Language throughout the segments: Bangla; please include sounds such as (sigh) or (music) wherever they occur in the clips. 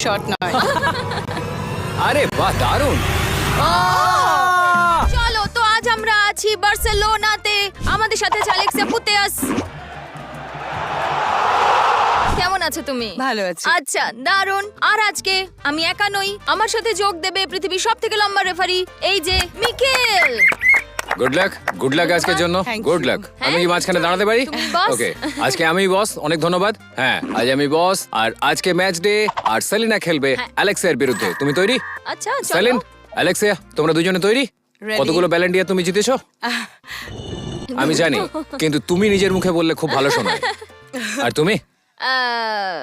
শট নয়। (laughs) আরে বাহ দারুণ। চলো তো আজ আমরা আছি বার্সেলোনাতে। আমাদের সাথে আছে অ্যালেক্সিয়া পুতেয়াস কেমন আছো তুমি? ভালো আছি। আচ্ছা দারুণ আর আজকে আমি একা নই। আমার সাথে যোগ দেবে পৃথিবীর সব থেকে লম্বা রেফারি এই যে Michael. Good luck good luck আজকের জন্য। গুড লাক আমি কি মাঝখানে দাঁড়াতে পারি? ওকে আজকে আমি বস অনেক ধন্যবাদ। হ্যাঁ আজ আমি বস আর আজকে ম্যাচ ডে আর সেলিনা খেলবে হ্যাঁ। অ্যালেক্সিয়ার বিরুদ্ধে। তুমি তৈরি? আচ্ছা সেলিন অ্যালেক্সিয়া তোমরা দুজনে তৈরি? কতগুলো ব্যালেন্ডিয়া তুমি জিতেছো? আমি জানি কিন্তু তুমি নিজের মুখে বললে খুব ভালো শোনায়। (laughs) আর তুমি? আহ,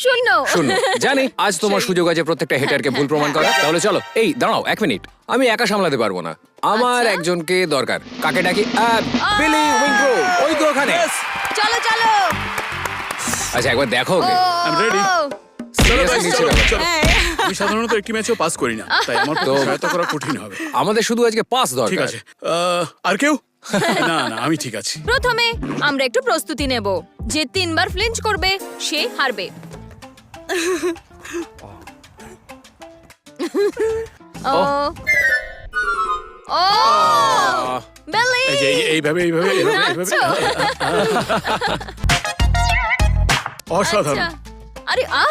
শূন্য। শূন্য। জানি আজ তোমার সুযোগ আছে প্রত্যেকটা হেটারকে ভুল প্রমাণ করা তাহলে চলো এই দাঁড়াও এক মিনিট। আমি একা সামলাতে পারব না। আমার আচ্ছা। একজনকে দরকার। কাকে ডাকি? বিলি উইংক্রো ওই তো ওখানে চলো চলো। আচ্ছা একবার দেখো ওকে। নিচ্ছি ব্যাপারটা। চলো। আমি সাধারণত একটি ম্যাচও পাস করি না তাই আমার তো- তো সহায়তা করা কঠিন হবে। আমাদের শুধু আজকে পাস ঠিক দরকার আছে। আহ, আর কেউ? না না আমি ঠিক আছি। প্রথমে আমরা একটু প্রস্তুতি নেব। যে তিনবার ফ্লিঞ্চ করবে সে হারবে। ও। ও। বেলি। এই যে এই- এইভাবে এইভাবে এইভাবে এইভাবে। আচ্ছা। (laughs) অসাধারণ। আচ্ছা। আরে আ।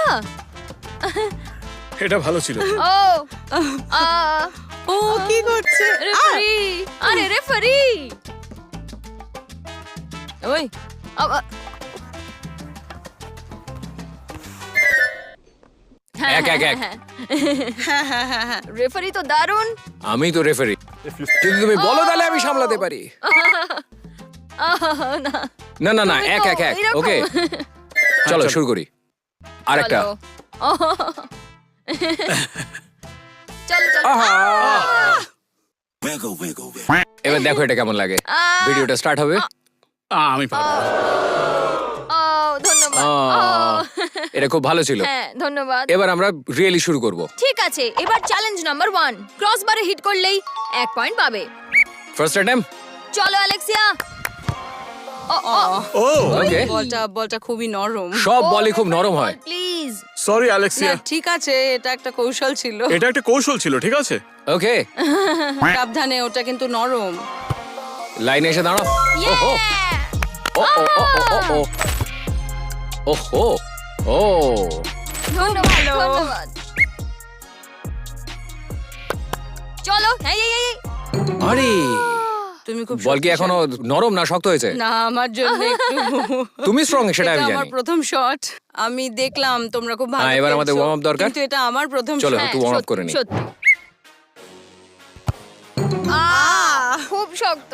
এটা ভালো ছিল। ও। (laughs) আ। ও কি করছে? রেফারি। আরে রেফারি। ওই। আ- এক, এক, এক। হ্যাঁ হ্যাঁ হ্যাঁ হ্যাঁ রেফারি তো দারুণ। আমি তো রেফারি যদি তুমি বলো তাহলে আমি সামলাতে পারি। না। না না না এক এক এক ওকে? চলো। শুরু করি। আরেকটা। চলো। ওহ। চলো চলো। আহা! এবার দেখো এটা কেমন লাগে। ভিডিওটা স্টার্ট হবে। আমি পারব। ধন্যবাদ। আহ, এটা খুব ভালো ছিল। হ্যাঁ ধন্যবাদ। এবার আমরা রিয়েলি শুরু করব। ঠিক আছে এবার চ্যালেঞ্জ নাম্বার ওয়ান ক্রস বারে হিট করলেই এক পয়েন্ট পাবে। ফার্স্ট অ্যাটেম্প চলো অ্যালেক্সিয়া ও ও। ও। ওকে বলটা বলটা খুবই নরম। সব বলই খুব নরম হয়। প্লিজ সরি না অ্যালেক্সিয়া ঠিক আছে এটা একটা কৌশল ছিল। এটা একটা কৌশল ছিল ঠিক আছে? ওকে (laughs) সাবধানে ওটা কিন্তু নরম। লাইনে এসে দাঁড়াও। ওহো। ও ও ও ও ও ও। ওহো ও। ধন্যবাদ ধন্যবাদ। চলো এই এই এই আরে তুমি খুব বল কি এখনও নরম না শক্ত হয়েছে? না আমার জন্য একটু। (laughs) তুমি স্ট্রং সেটা আমি এটা আমার প্রথম শট আমি দেখলাম তোমরা খুব ভালো হ্যাঁ, এবার আমাদের warm up দরকার। কিন্তু এটা আমার প্রথম চলো একটু ওয়ার্ম আপ করে নি। সত্যি। খুব শক্ত।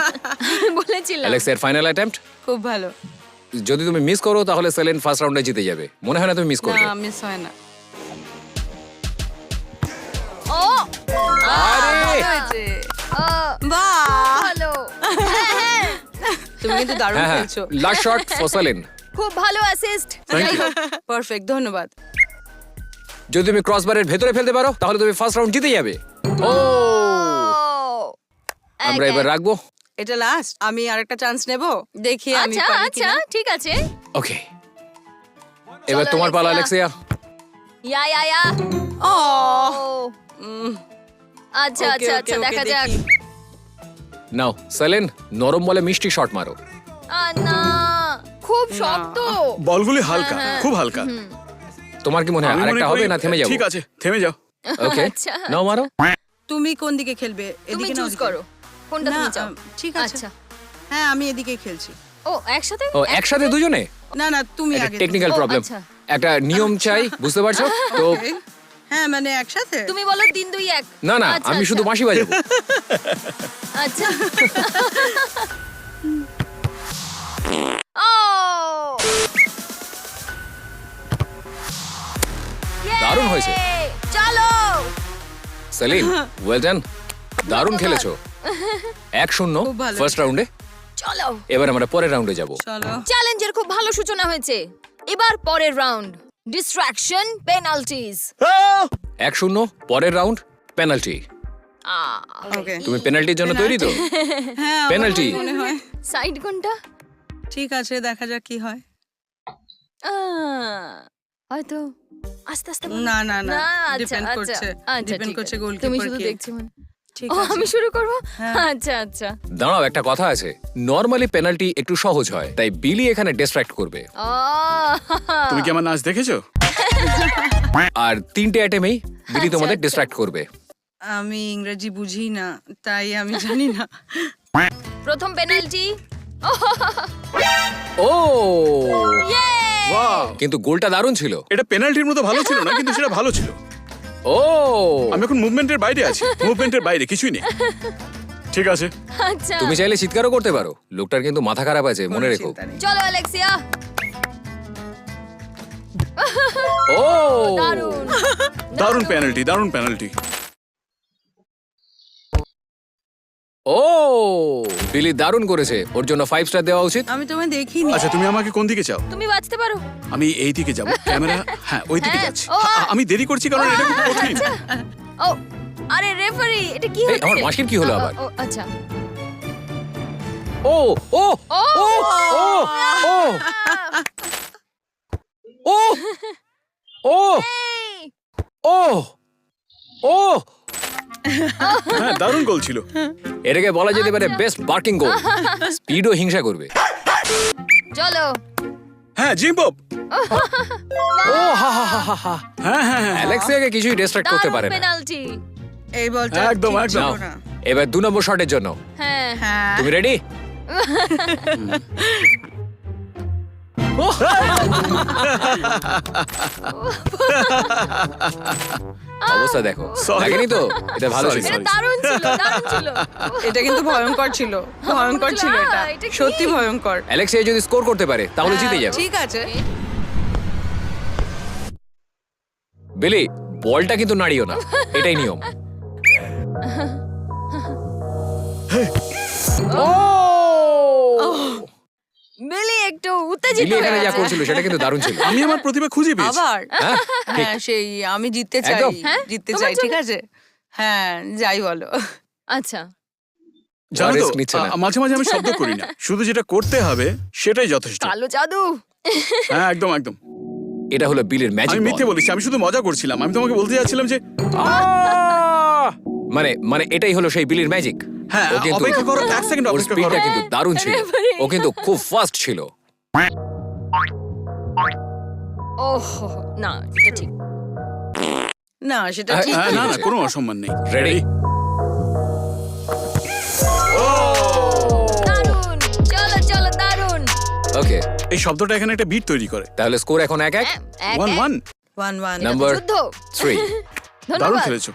(laughs) বলেছিলাম। অ্যালেক্স এর ফাইনাল অ্যাটেম্প্ট খুব ভালো। যদি তুমি মিস করো তাহলে সেলেন ফার্স্ট রাউন্ডে জিতে যাবে। মনে হয় না তুমি মিস করবে? না মিস হয় না। ও! আরে! ভালো বাহ ভালো। হ্যাঁ, হ্যাঁ, তুমি কিন্তু (laughs) দারুণ হ্যাঁ খেলছো। লাস্ট শট ফর সেলেন খুব ভালো অ্যাসিস্ট পারফেক্ট ধন্যবাদ। যদি তুমি ক্রসবারের ভেতরে ফেলতে পারো তাহলে তুমি ফার্স্ট রাউন্ড জিতে যাবে। ও। আমরা এবার রাখব। এটা লাস্ট আমি আরেকটা চান্স নেব? দেখি আমি আচ্ছা পারি আচ্ছা কিনা। ঠিক আছে। ওকে এবার চলো, তোমার পালা অ্যালেক্সিয়া। অ্যালেক্সিয়া ইয়া ইয়া ইয়া। ও। ও উম, আচ্ছা ওকে, আচ্ছা ওকে, আচ্ছা ওকে, দেখা যাক। দেখি। নাও সেলেন নরম বলে মিষ্টি শট মারো। না খুব শক্ত। বলগুলি হালকা খুব হালকা। তোমার কি মনে হয় আমি মনে আরেকটা হবে করি- না থেমে যাব? ঠিক আছে থেমে যাও। ওকে আচ্ছা। নাও মারো। তুমি কোন দিকে খেলবে? তুমি এদিকে না চুজ ওদিকে? করো। কোনটা তুমি চাও? ঠিক আছে। আচ্ছা। হ্যাঁ আমি এদিকে খেলছি। ও একসাথে? ও একসাথে? দুজনে? না না তুমি একটা আগে টেকনিক্যাল প্রবলেম আচ্ছা। একটা নিয়ম চাই বুঝতে পারছ? তো (laughs) হ্যাঁ মানে একসাথে? তুমি বলো তিন দুই এক। না না আচ্ছা, আমি শুধু আচ্ছা। বাঁশি বাজাবো। (laughs) আচ্ছা। (laughs) ও! দারুণ হয়েছে। চলো! সেলিন ওয়েল ডান দারুণ খেলেছো। এক শূন্য খুব ভালো। ফার্স্ট রাউন্ডে চলো। এবার আমরা পরের রাউন্ডে যাব। চলো। চ্যালেঞ্জের খুব ভালো সূচনা হয়েছে। এবার পরের রাউন্ড ডিস্ট্রাকশন পেনাল্টিজ এক শূন্য পরের রাউন্ড পেনাল্টি ওকে তুমি পেনাল্টির জন্য তৈরি তো? হ্যাঁ আমার Penalty? মনে হয় সাইড কোনটা? ঠিক আছে দেখা যাক কি হয়। আহ, হয়তো আস্তে আস্তে না না না না আচ্ছা ডিপেন্ড আচ্ছা করছে। আচ্ছা ডিপেন্ড ঠিক করছে আছে। গোলকিপার তুমি শুধু দেখছ মানে ঠিক ও আমি শুরু করব? হ্যাঁ। আচ্ছা আচ্ছা। দাঁড়াও একটা কথা আছে। নর্মালি পেনাল্টি একটু সহজ হয় তাই বিলি এখানে ডিস্ট্রাক্ট করবে। তুমি কি আমার নাচ দেখেছ? (laughs) আর তিনটে আইটেমেই বিলি তোমাদের আচ্ছা। ডিস্ট্রাক্ট করবে। আমি ইংরেজি বুঝি না তাই আমি জানি না। প্রথম পেনাল্টি (laughs) ও। ইয়ে কিন্তু গোলটা দারুণ ছিল। এটা পেনাল্টির মতো ভালো ছিল না কিন্তু সেটা ভালো ছিল। ও। আমি এখন মুভমেন্টের বাইরে আছি। মুভমেন্টের বাইরে কিছুই নেই। ঠিক আছে। আচ্ছা। তুমি চাইলে চিৎকারও করতে পারো। লোকটার কিন্তু মাথা খারাপ আছে মনে রেখো। চলো অ্যালেক্সিয়া ও। দারুণ। দারুণ পেনাল্টি দারুণ পেনাল্টি ও! বিলি দারুণ করেছে। ওর জন্য ফাইভ স্টার দেওয়া উচিত। আমি তোমায় দেখিনি। আচ্ছা তুমি আমাকে কোন দিকে চাও? তুমি বাঁচতে পারো। আমি এই দিকে যাব। (laughs) ক্যামেরা হ্যাঁ ওই দিকে হ্যাঁ, যাচ্ছি। আমি দেরি করছি কারণ এটা খুব কঠিন। ও আরে রেফারি এটা কি এই, হচ্ছে? আমার মাসির কি হলো আবার? ও আচ্ছা। ও ও ও! ও ও ও! ও! ও! ও! ও! হ্যাঁ দারুণ গোল ছিল। এটাকে বলা যেতে পারে বেস্ট বার্কিং গোল স্পিডও হিংসা করবে। চলো। হ্যাঁ জিম্বব (laughs) ও হা হা হা হা হা। হ্যাঁ হ্যাঁ হ্যাঁ। অ্যালেক্সিয়াকে কিছুই ডিস্ট্রাক্ট করতে পারে না। পেনাল্টি এই বলটা একদম, একদম। না। এবার দু নম্বর শটের জন্য। হ্যাঁ। হ্যাঁ। তুমি রেডি (laughs) (laughs) অবস্থা দেখো। লাগেনি তো? এটা ভালো ছিল। এটা দারুণ ছিল দারুণ ছিল। এটা কিন্তু ভয়ঙ্কর ছিল ভয়ঙ্কর ছিল এটা। আহ, এটা? সত্যি ভয়ঙ্কর। অ্যালেক্সিয়া যদি স্কোর করতে পারে তাহলে জিতে যাবে। ঠিক আছে। বিলি বলটা কিন্তু নাড়িও না। এটাই নিয়ম। (laughs) ও! মিলি একটু উত্তেজিত বিলি এখানে যা করছিল সেটা কিন্তু দারুণ ছিল। আমি আমার প্রতিভা খুঁজে পেয়েছি। আবার? হ্যাঁ হ্যাঁ সেই আমি জিততে চাই হ্যাঁ, জিততে চাই ঠিক আছে? হ্যাঁ যাই বলো। আচ্ছা। জানো তো মাঝে মাঝে আমি শব্দ করি না। শুধু যেটা করতে হবে সেটাই যথেষ্ট। কালো জাদু! হ্যাঁ একদম একদম। এটা হলো বিলের আমি মিথ্যে বলেছি আমি শুধু মজা করছিলাম। আমি তোমাকে বলতে যাচ্ছিলাম যে মানে মানে এটাই হলো সেই বিলির ম্যাজিক হ্যাঁ ও কিন্তু অপেক্ষা করো এক সেকেন্ড ওর অপেক্ষা করো। স্পিডটা কিন্তু দারুণ ছিল। ও কিন্তু খুব ফাস্ট ছিল। ওহ না এটা ঠিক। না সেটা হ্যাঁ, ঠিক হ্যাঁ, না। না কোনো অসম্মান নেই। রেডি দারুণ। চলো চলো দারুণ। ওকে এই শব্দটা এখানে একটা বিট তৈরি করে। তাহলে স্কোর এখন এক এক? এক, ওয়ান এক। ওয়ান ওয়ান ওয়ান যুদ্ধ। থ্রি (laughs) দারুণ ধন্যবাদ খেলেছো।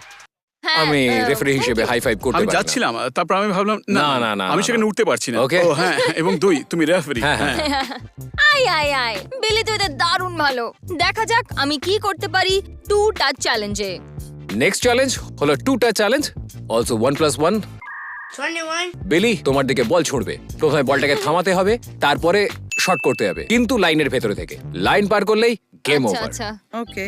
আমি রেফারি হিসেবে. হাই ফাইভ করতে আমি যাচ্ছিলাম তারপর আমি ভাবলাম না, না, না, আমি না, সেখানে না। উঠতে পারছি না। Okay. ও হ্যাঁ এবং দুই তুমি রেফারি হ্যাঁ, হ্যাঁ। (laughs) আয় আয় আয় বিলি তো এদের দারুণ ভালো। দেখা যাক আমি কি করতে পারি টু টাচ চ্যালেঞ্জে নেক্সট চ্যালেঞ্জ হলো two touch challenge also one plus one বেলি তোমার দিকে বল ছুঁড়বে। প্রথমে বলটাকে থামাতে হবে তারপরে শট করতে হবে কিন্তু লাইনের ভেতরে থেকে। লাইন পার করলেই গেম আচ্ছা ওভার আচ্ছা। ওকে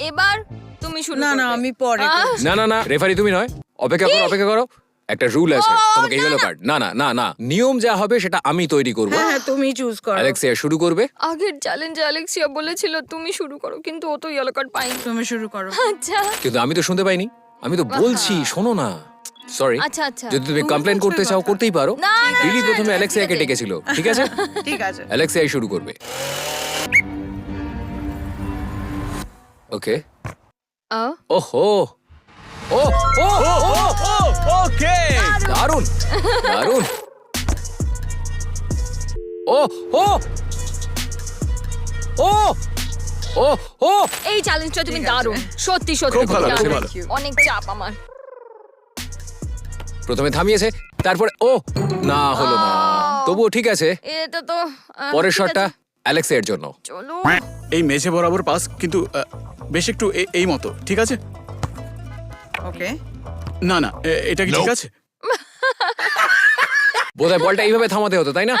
এবার তুমি শুরু না না আমি পরে না না না রেফারি তুমি নয়। অপেক্ষা করো অপেক্ষা করো। একটা রুল আছে তোমাকে না, ইয়েলো না। কার্ড না না না না নিয়ম যা হবে সেটা আমি তৈরি করব। হ্যাঁ হ্যাঁ তুমি চুজ করো। অ্যালেক্সিয়া শুরু করবে? আগের চ্যালেঞ্জে অ্যালেক্সিয়া বলেছিল তুমি শুরু করো কিন্তু ও তো ইয়েলো কার্ড পাইনি তুমি শুরু করো। আচ্ছা। কিন্তু আমি তো শুনতে পাইনি। আমি তো বলছি শোনো না। সরি আচ্ছা আচ্ছা। যদি তুমি কমপ্লেন করতে চাও করতেই পারো। না, না, বিলি প্রথমে অ্যালেক্সিয়াকে ঠিক আছে। ডেকেছিল। ঠিক আছে? (laughs) ঠিক আছে। অ্যালেক্সিয়াই শুরু করবে। ওকে। আহ, ওহো। ও ও ও ওকে। দারুণ দারুণ ও ও ও ও। ও এই চ্যালেঞ্জটা তুমি দারুণ। সত্যি সত্যি খুব ভালো, দারুণ। ভালো। অনেক চাপ আমার। প্রথমে থামিয়েছে তারপরে ও না হলো না। তবুও ঠিক আছে। এটা তো আহ, পরের ঠিক শটটা আছে, অ্যালেক্সের জন্য। চলো। এই মেঝে বরাবর পাস কিন্তু আহ, বেশ একটু এ- এই মতো ঠিক আছে? ওকে। না না এ- এটা কি ঠিক আছে? (laughs) বোধহয় বলটা এইভাবে থামাতে হতো তাই না?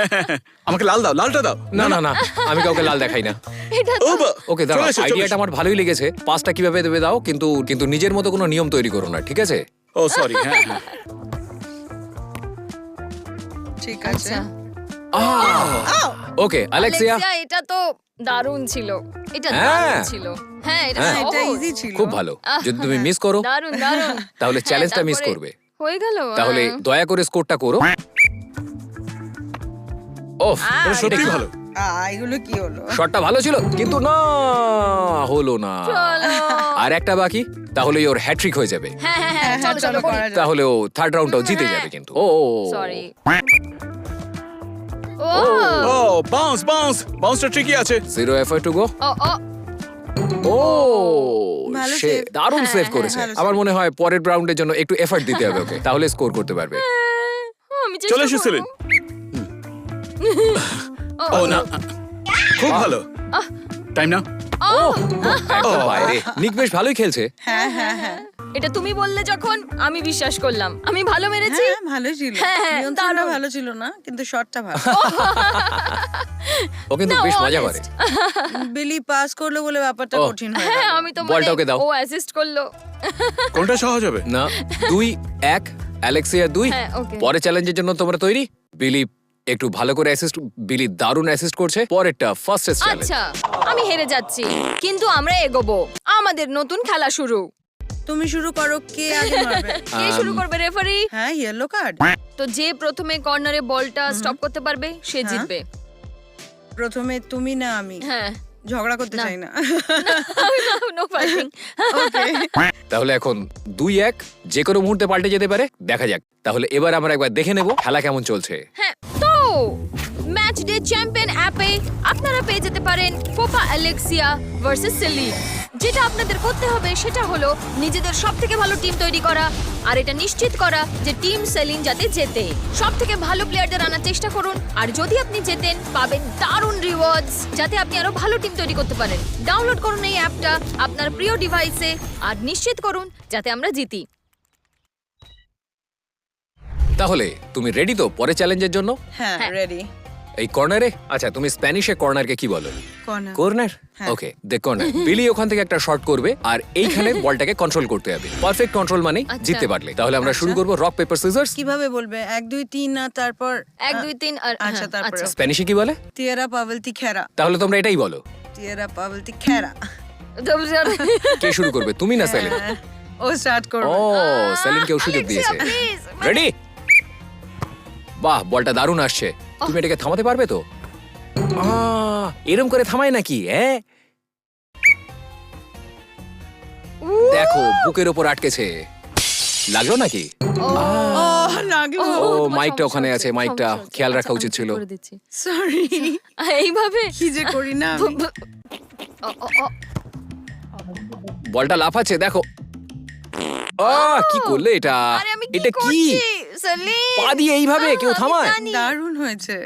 (laughs) আমাকে লাল দাও লালটা দাও। না না না আমি কাউকে লাল দেখাই না। ওকে দাঁড়াও আইডিয়াটা আমার ভালোই লেগেছে। পাসটা কীভাবে দেবে দাও কিন্তু কিন্তু নিজের মতো কোনো নিয়ম তৈরি করো না ঠিক আছে? ও সরি হ্যাঁ হ্যাঁ। ঠিক আছে। আচ্ছা। Okay Alexia Alexia. এটা তো দারুণ ছিল। এটা হ্যাঁ। দারুণ ছিল। হ্যাঁ এটা হ্যাঁ, এটা সহজ। ইজি ছিল। খুব ভালো। যদি তুমি মিস করো দারুণ দারুণ। (laughs) তাহলে হ্যাঁ, চ্যালেঞ্জটা মিস তারপরে করবে। হয়ে গেল তাহলে দয়া করে স্কোরটা করো। ওহ আহ, এটা সত্যি ভালো? আহ, এগুলো কি হলো? শটটা ভালো ছিল কিন্তু না হলো না। আর একটা বাকি তাহলে ওর হ্যাট্রিক হয়ে যাবে। হ্যাঁ হ্যাঁ হ্যাঁ হ্যাঁ, চলো চলো চলো করি করা যাক। তাহলে ও থার্ড রাউন্ডটাও জিতে হ্যাঁ। যাবে কিন্তু। ও সরি ও ও বাউন্স বাউন্স বাউন্সটা ঠিকই আছে। জিরো এফআই টু গো ও ও ও ভালো সে save। দারুণ হ্যাঁ, সেভ হ্যাঁ, করেছে। ভালো আমার মনে হয় পরের রাউন্ডের জন্য একটু এফর্ট দিতে হবে ওকে। (laughs) তাহলে স্কোর করতে পারবে। আমি চলে এসো সেলিন করব। ও না। খুব ভালো। টাইম না ও। একদম বাইরে। (laughs) নিক বেশ ভালোই খেলছে। হ্যাঁ হ্যাঁ হ্যাঁ। এটা তুমি বললে যখন আমি বিশ্বাস করলাম। আমি ভালো মেরেছি? হ্যাঁ ভালো ছিল। হ্যাঁ, হ্যাঁ, নিয়ন্ত্রণটা ভালো ছিল না কিন্তু শটটা ভালো। (laughs) ও কিন্তু বেশ মজা করে। (laughs) বিলি পাস করল বলে ব্যাপারটা কঠিন হয়ে হ্যাঁ গেল। আমি তো বলটা মানে ওকে দাও। ও অ্যাসিস্ট করল। কোনটা সহজ হবে? না দুই এক অ্যালেক্সিয়া দুই। হ্যাঁ, পরে চ্যালেঞ্জের জন্য তোমরা তৈরি। বিলি একটু ভালো করে অ্যাসিস্ট বিলি দারুণ অ্যাসিস্ট করছে। পরেরটা ফার্স্ট চ্যালেঞ্জ আচ্ছা আমি হেরে যাচ্ছি কিন্তু আমরা এগোবো। আমাদের নতুন খেলা শুরু। তুমি শুরু করো কে (laughs) আগে মারবে? কে শুরু করবে রেফারি হ্যাঁ ইয়েলো কার্ড তো যে প্রথমে কর্নারে বলটা স্টপ করতে পারবে সে হ্যাঁ। জিতবে। প্রথমে তুমি না আমি। হ্যাঁ। ঝগড়া করতে চাই না। (laughs) নো ফাইটিং তাহলে এখন দুই এক যে কোনো মুহূর্তে পাল্টে যেতে পারে দেখা যাক। তাহলে এবার আমরা একবার দেখে নেব খেলা কেমন চলছে। হ্যাঁ তো ম্যাচ ডে চ্যাম্পিয়ন আপনারা পেয়ে যেতে পারেন পোপা অ্যালেক্সিয়া ভার্সেস সেলিন যেটা আপনাদের করতে হবে সেটা হলো নিজেদের সব থেকে ভালো টিম তৈরি করা আর এটা নিশ্চিত করা যে টিম সেলিন যাতে জেতে। সব থেকে ভালো প্লেয়ারদের আনার চেষ্টা করুন আর যদি আপনি জেতেন পাবেন দারুণ রিওয়ার্ডস যাতে আপনি আরও ভালো টিম তৈরি করতে পারেন। ডাউনলোড করুন এই অ্যাপটা আপনার প্রিয় ডিভাইসে আর নিশ্চিত করুন যাতে আমরা জিতি। তাহলে তুমি রেডি তো পরে চ্যালেঞ্জের জন্য? হ্যাঁ হ্যাঁ। রেডি এই কর্নারে? আচ্ছা তুমি স্প্যানিশে কর্নারকে কি বলো? কর্নার। কর্নার? হ্যাঁ। ওকে দে কর্নার। বিলি ওখান থেকে একটা শট করবে আর এইখানে (laughs) বলটাকে কন্ট্রোল করতে হবে। পারফেক্ট কন্ট্রোল মানে আচ্ছা। জিততে পারলে। তাহলে আমরা শুরু করব রক পেপার সিজার্স কীভাবে বলবে? এক দুই তিন আর তারপর এক দুই তিন আর আচ্ছা, হ্যাঁ, তারপরে। আচ্ছা। স্প্যানিশে কি বলে? তিয়েরা পাবলতি খেরা তাহলে তোমরা এটাই বলো। তিয়েরা পাবলতি খেরা কে শুরু করবে? তুমি না সেলিন হ্যাঁ, ও স্টার্ট ও সেলিন কেউ সুযোগ দিয়েছে। রেডি বাহ বলটা দারুণ আসছে। তুমি এটাকে থামাতে পারবে তো? এরম করে থামায় নাকি হ্যাঁ দেখো বুকের ওপর আটকেছে। লাগল নাকি? ও মাইকটা ওখানে আছে মাইকটা। খেয়াল রাখা উচিত ছিল। সরি এইভাবে? কি যে করি না আমি। ও, ও, ও, বলটা লাফাচ্ছে দেখো। আহ কি করলে এটা? এটা কি? সেলিম পা দিয়ে এইভাবে কেউ থামায়? দারুণ হয়েছে।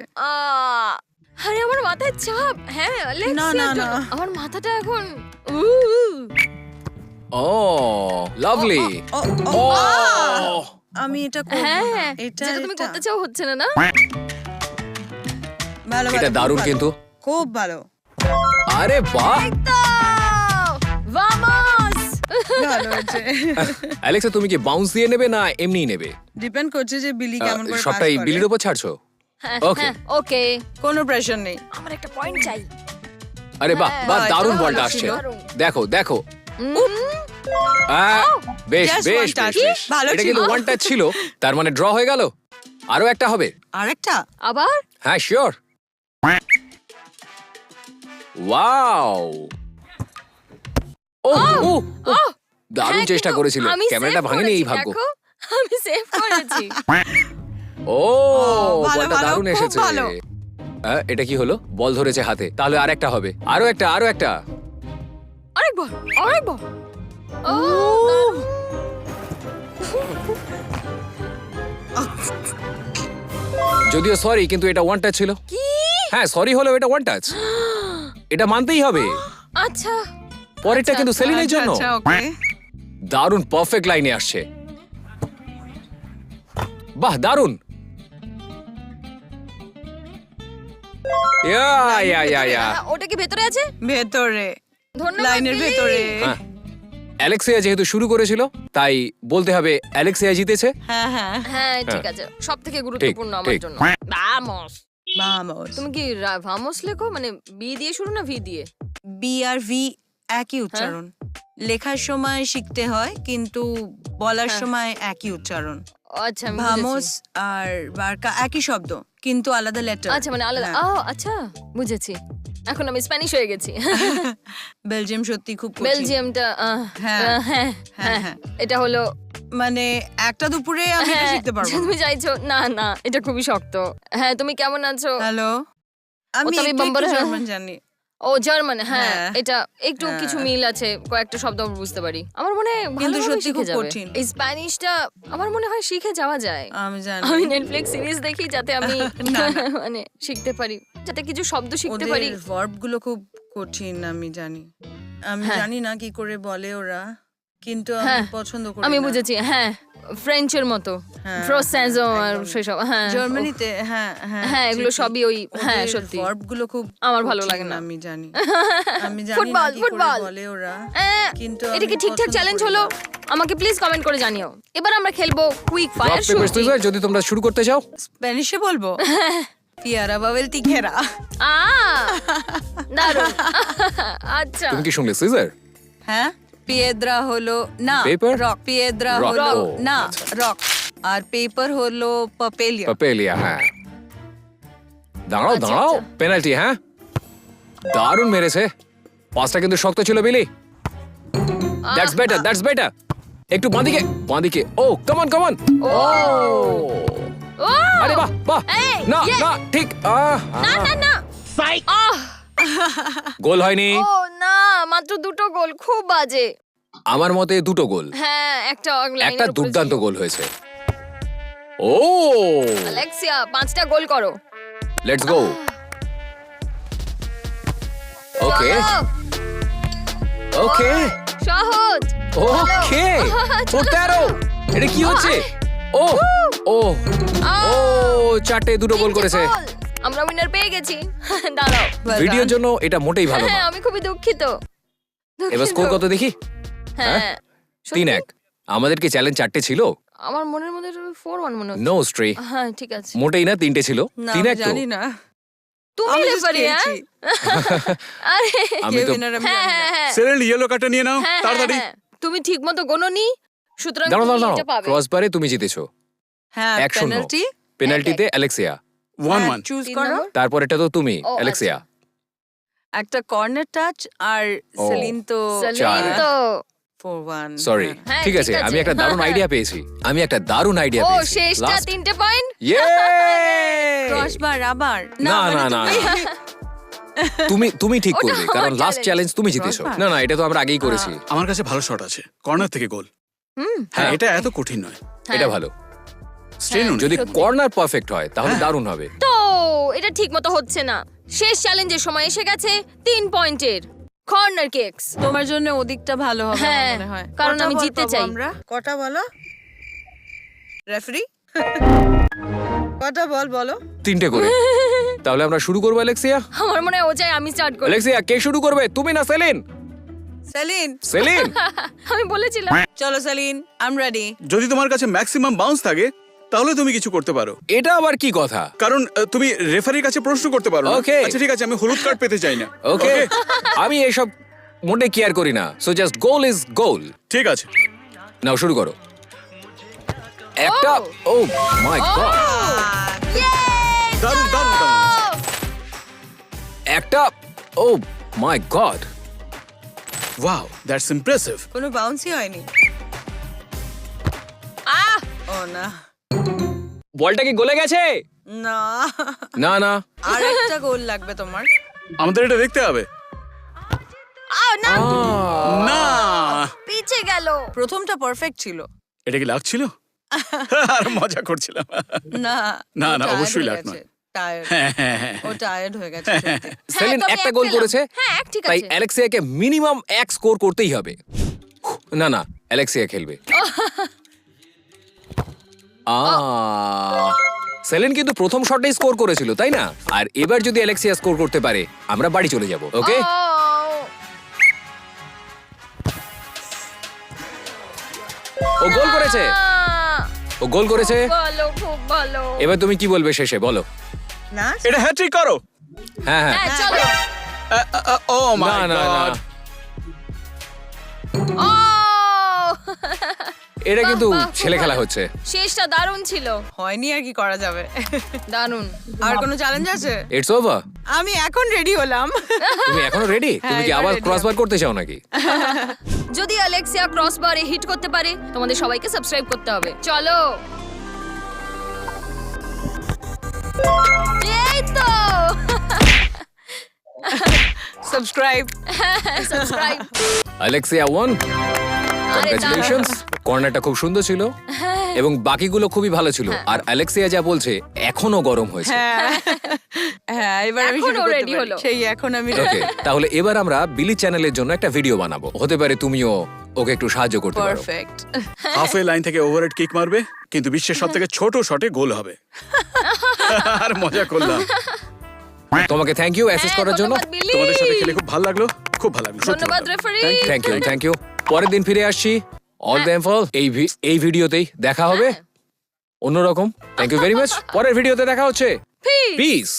আরে আমার মাথায় চাপ। হ্যাঁ না, না, না। আমার মাথাটা এখন ও লাভলি ও, আমি এটা করব হ্যাঁ এটা যেটা তুমি করতে চাও হচ্ছে না না? ভালো এটা দারুণ ভালো। কিন্তু। খুব ভালো। আরে বাহ! ভালো হয়েছে অ্যালেক্সা (laughs) তুমি কি বাউন্স দিয়ে নেবে না এমনি নেবে? ডিপেন্ড করছে যে বিলি কেমন করে সবটাই পাস করে। বিলির উপর ছাড়ছো? ওকে ওকে কোনো প্রেশার নেই। আমার একটা পয়েন্ট চাই। আরে বাহ হ্যাঁ, বাহ দারুণ বলটা ছিল। আসছে। দেখো দেখো। আহ, বেশ Just বেশ one touch. বেশ, বেশ। ভালো এটা ছিল। কিন্তু ওয়ান টাচ ছিল। তার মানে ড্র হয়ে গেল। আরও একটা হবে। আরেকটা আবার? হ্যাঁ শিওর ওয়াও ও ও ও, দারুণ হ্যাঁ, চেষ্টা কিন্তু করেছিল। ক্যামেরাটা ভাঙেনি এই ভাগ্য। আমি সেভ করেছি। (laughs) ও ভালো, বলটা দারুণ এসেছে। আহ, এটা কি হলো? বল ধরেছে হাতে। তাহলে আরেকটা হবে। আরও একটা আরও একটা। ও যদিও সরি কিন্তু এটা ওয়ান টাচ ছিল। কি? হ্যাঁ সরি হলো এটা ওয়ান টাচ (gasps) এটা মানতেই হবে। আচ্ছা। পরেরটা কিন্তু সেলিনের জন্য। আচ্ছা ওকে দারুণ পারফেক্ট লাইনে আসছে। বাহ দারুণ। ইয়া ইয়া ইয়া ইয়া। ওটা কি ভেতরে আছে? ভেতরে। লাইনের ভেতরে। হ্যাঁ। অ্যালেক্সিয়া যেহেতু শুরু করেছিল তাই বলতে হবে অ্যালেক্সিয়া জিতেছে। হ্যাঁ হ্যাঁ। হ্যাঁ ঠিক আছে। সব থেকে গুরুত্বপূর্ণ আমার। জন্য। ভামোস তুমি কি ভামোস লেখো? মানে বি দিয়ে শুরু না ভি দিয়ে? বি আর ভি একই উচ্চারণ লেখার সময় শিখতে হয় কিন্তু বলার হ্যাঁ। সময় একই উচ্চারণ আচ্ছা আমি ভামোস বুঝেছি। আর বারকা একই শব্দ কিন্তু আলাদা লেটার আচ্ছা মানে আলাদা ও আচ্ছা বুঝেছি এখন আমি স্প্যানিশ হয়ে গেছি (laughs) বেলজিয়াম সত্যি খুব কঠিন। বেলজিয়ামটা আহ, হ্যাঁ। আহ, হ্যাঁ হ্যাঁ, হ্যাঁ হ্যাঁ। এটা হলো মানে একটা দুপুরে আমি এটা হ্যাঁ, শিখতে পারব তুমি চাইছো না না এটা খুবই শক্ত হ্যাঁ তুমি কেমন আছো হ্যালো আমি তবে একটু একটু হ্যাঁ। জার্মান জানি ও জার্মান হ্যাঁ হ্যাঁ। এটা একটু হ্যাঁ। কিছু মিল আছে কয়েকটা শব্দ আমি বুঝতে পারি আমার মনে হয় কিন্তু ভালোভাবে সত্যি শিখে খুব যাবে। কঠিন। এই স্প্যানিশটা আমার মনে হয় শিখে যাওয়া যায় আমি জানি আমি নেটফ্লিক্স সিরিজ দেখি যাতে আমি (laughs) না, (laughs) মানে শিখতে পারি যাতে কিছু শব্দ শিখতে ওদের পারি ভার্বগুলো খুব কঠিন আমি জানি আমি হ্যাঁ। জানি না কি করে বলে ওরা কিন্তু আমি হ্যাঁ, পছন্দ করি আমি না। বুঝেছি হ্যাঁ ফ্রেঞ্চের মতো হ্যাঁ, ফ্রোসেজো হ্যাঁ, আর একদম। সেসব হ্যাঁ জার্মানিতে হ্যাঁ হ্যাঁ হ্যাঁ, এগুলো ঠিকই। সবই ওই- হ্যাঁ, ওদের সত্যি। খুব আমার ভালো কঠিন, লাগে না। আমি জানি (laughs) আমি জানি ফুটবল, ফুটবল। বলে ওরা আহ, কিন্তু এটা কি আমি ঠিকঠাক পছন্দ চ্যালেঞ্জ করি হলো না। আমাকে প্লিজ কমেন্ট করে জানিও এবার আমরা খেলব quick rock fire paper scissor যদি তোমরা শুরু করতে চাও স্প্যানিশে বলব পিয়ারা বাবেল তিখেরা আ দারুণ (laughs) আচ্ছা তুমি কি শুনলে সিজার হ্যাঁ পিয়েদ্রা হলো না Paper? রক পিয়েদ্রা Rock, হলো ও, না আচ্ছা। রক আর পেপার হলো পাপেলিয়া পাপেলিয়া হ্যাঁ দাঁড়াও আচ্ছা, দাঁড়াও আচ্ছা। পেনাল্টি হ্যাঁ দারুণ মেরেছে পাসটা কিন্তু শক্ত ছিল বিলি দ্যাটস বেটার দ্যাটস বেটার একটু বাঁদিকে বাঁদিকে ও কামান কামান ও ও আরে বাহ বাহ এই, না yes! না ঠিক আহ, না আহ, না না আহ গোল হয়নি। ও না মাত্র দুটো গোল খুব বাজে। আমার মতে দুটো গোল। হ্যাঁ একটা একটা দুর্দান্ত গোল হয়েছে। ও! অ্যালেক্সিয়া পাঁচটা গোল করো। লেটস গো ওকে ওকে সহজ। ওকে পোটারো এটা কি হচ্ছে? ও ও ও চারটে দুটো গোল করেছে। আমরা উইনার পেয়ে গেছি। (laughs) দাঁড়াও। ভিডিওর জন্য এটা মোটেই ভালো হ্যাঁ না। আমি খুবই দুঃখিত। এবার স্কোর কত দেখি? হ্যাঁ। তিন এক। আমাদের কি চ্যালেঞ্জ চারটে ছিল? আমার মনের মধ্যে ফোর ওয়ান মনে হচ্ছে। নো স্ট্রে হ্যাঁ ঠিক আছে। মোটেই না তিনটে ছিল। না তিন এক তো। জানি না। তুমি রেফারি হ্যাঁ? (laughs) আরে। আমি তো winner আমি হ্যাঁ জানি না। হ্যাঁ হ্যাঁ। সেরেল ইয়েলো কার্ডটা নিয়ে নাও হ্যাঁ, তাড়াতাড়ি। হ্যাঁ, হ্যাঁ। তুমি ঠিক মতো গোনোনি সুতরাং দাঁড়াও তুমি দাঁড়াও ক্রসবারে তুমি জিতেছো। হ্যাঁ পেনাল্টি পেনাল্টিতে অ্যালেক্সিয়া ওয়ান ওয়ান চুজ করো। তারপর এটা তো তুমি অ্যালেক্সিয়া একটা কর্নার টাচ আর সেলিন তো সেলিন তো সরি হ্যাঁ, ঠিক ঠিক আছে। আমি একটা দারুণ আইডিয়া পেয়েছি। আমি একটা দারুণ আইডিয়া ও পেয়েছি। শেষটা তিনটে পয়েন্ট Yay! ক্রসবার আবার না মানে না না। তুমি- তুমি ঠিক করবে আমার কারণ লাস্ট চ্যালেঞ্জ তুমি জিতেছো। না না এটা তো আমরা আগেই করেছি। আমার কাছে ভালো শট আছে। কর্নার থেকে গোল হুম। হ্যাঁ হ্যাঁ। এটা এত কঠিন নয়। এটা ভালো। স্ট্রেন যদি কর্নার পারফেক্ট হয় তাহলে দারুণ হবে। তো এটা ঠিক মতো হচ্ছে না। শেষ চ্যালেঞ্জের সময় এসে গেছে তিন পয়েন্টের কর্নার কেকস তোমার জন্য ওদিকটা ভালো হবে হ্যাঁ, মনে হয়। কারণ আমি জিততে চাই। আমরা? কটা বলো? রেফারি (laughs) কটা বল বলো? তিনটে করে। (laughs) তাহলে আমরা শুরু করব অ্যালেক্সিয়া আমার মনে হয় ও চাই আমি স্টার্ট করি। অ্যালেক্সিয়া কে শুরু করবে? তুমি না সেলিন সেলিন সেলিন আমি বলেছিলাম। চলো সেলিন আই এম রেডি যদি তোমার কাছে ম্যাক্সিমাম বাউন্স থাকে তাহলে তুমি কিছু করতে পারো। এটা আবার কি কথা? কারণ আহ, তুমি রেফারির কাছে প্রশ্ন করতে পারো না। Okay. আচ্ছা ঠিক আছে আমি হলুদ কার্ড পেতে চাই না। ওকে আমি এসব মোটে কেয়ার করি না। So just goal is goal ঠিক আছে। নাও শুরু করো। একটা ও মাই গড দারুণ দারুণ দারুণ একটা ও my god wow that's impressive কোনো বাউন্সই হয়নি। আহ! ও না বলটা কি গলে গেছে? না। না না। আর একটা গোল লাগবে তোমার। আমাদের এটা দেখতে হবে। আহ না। না। পিছে গেল। প্রথমটা পারফেক্ট ছিল। এটা কি লাগছিল? (laughs) আর মজা করছিলাম। না না, না, অবশ্যই লাগ। হ্যাঁ হ্যাঁ হ্যাঁ। হয়ে তবে একটা গোল করেছে। হ্যাঁ তাই অ্যালেক্সিয়াকে মিনিমাম এক স্কোর করতেই হবে। না না অ্যালেক্সিয়া খেলবে। (laughs) সেলিন কিন্তু প্রথম শটেই স্কোর করেছিল তাই না? আর এবার যদি অ্যালেক্সিয়া স্কোর করতে পারে আমরা বাড়ি চলে যাব ওকে? ও, গোল করেছে। ও গোল করেছে। ভালো খুব ভালো। এবার তুমি কি বলবে শেষে? বলো। না এটা হ্যাট্রিক করো। হ্যাঁ হ্যাঁ। হ্যাঁ চলো। ও না মাই না না। গড ও এটা কিন্তু ছেলে খেলা হচ্ছে। শেষটা দারুণ ছিল। হয়নি আর কি করা যাবে। দারুণ। আর কোনো চ্যালেঞ্জ আছে? ইটস ওভার আমি এখন রেডি হলাম। তুমি এখনও রেডি তুমি কি আবার ক্রসবার করতে চাও নাকি? যদি অ্যালেক্সিয়া ক্রসবারে হিট করতে পারে তোমাদের সবাইকে সাবস্ক্রাইব করতে হবে। চলো। এই তো। Subscribe subscribe Alexia one congratulations কর্নারটা খুব সুন্দর ছিল এবং বাকিগুলো খুবই ভালো ছিল। আর অ্যালেক্সিয়া যা বলছে এখনও গরম হয়েছে। হ্যাঁ। হ্যাঁ এবার আমি শুরু করতে ready হলো। সেই এখন আমি ওকে তাহলে এবার আমরা বিলি চ্যানেলের জন্য একটা ভিডিও বানাবো। হতে পারে তুমিও ওকে একটু সাহায্য করতে পারো। পারফেক্ট হাফওয়ে লাইন থেকে ওভারহেড কিক মারবে কিন্তু বিশ্বের সব থেকে ছোট শটে গোল হবে। (laughs) আর মজা করলাম। তোমাকে থ্যাংক ইউ অ্যাসেস করার জন্য। তোমাদের সাথে খেলে খুব ভালো লাগল খুব ভালো লাগল ধন্যবাদ, you, thank you thank you পরের দিন ফিরে আসছি। অল দ্য এমফল এই এই ভিডিওতেই দেখা হবে। অন্যরকম। থ্যাংক ইউ ভেরি মাচ পরের ভিডিওতে দেখা হচ্ছে. পিস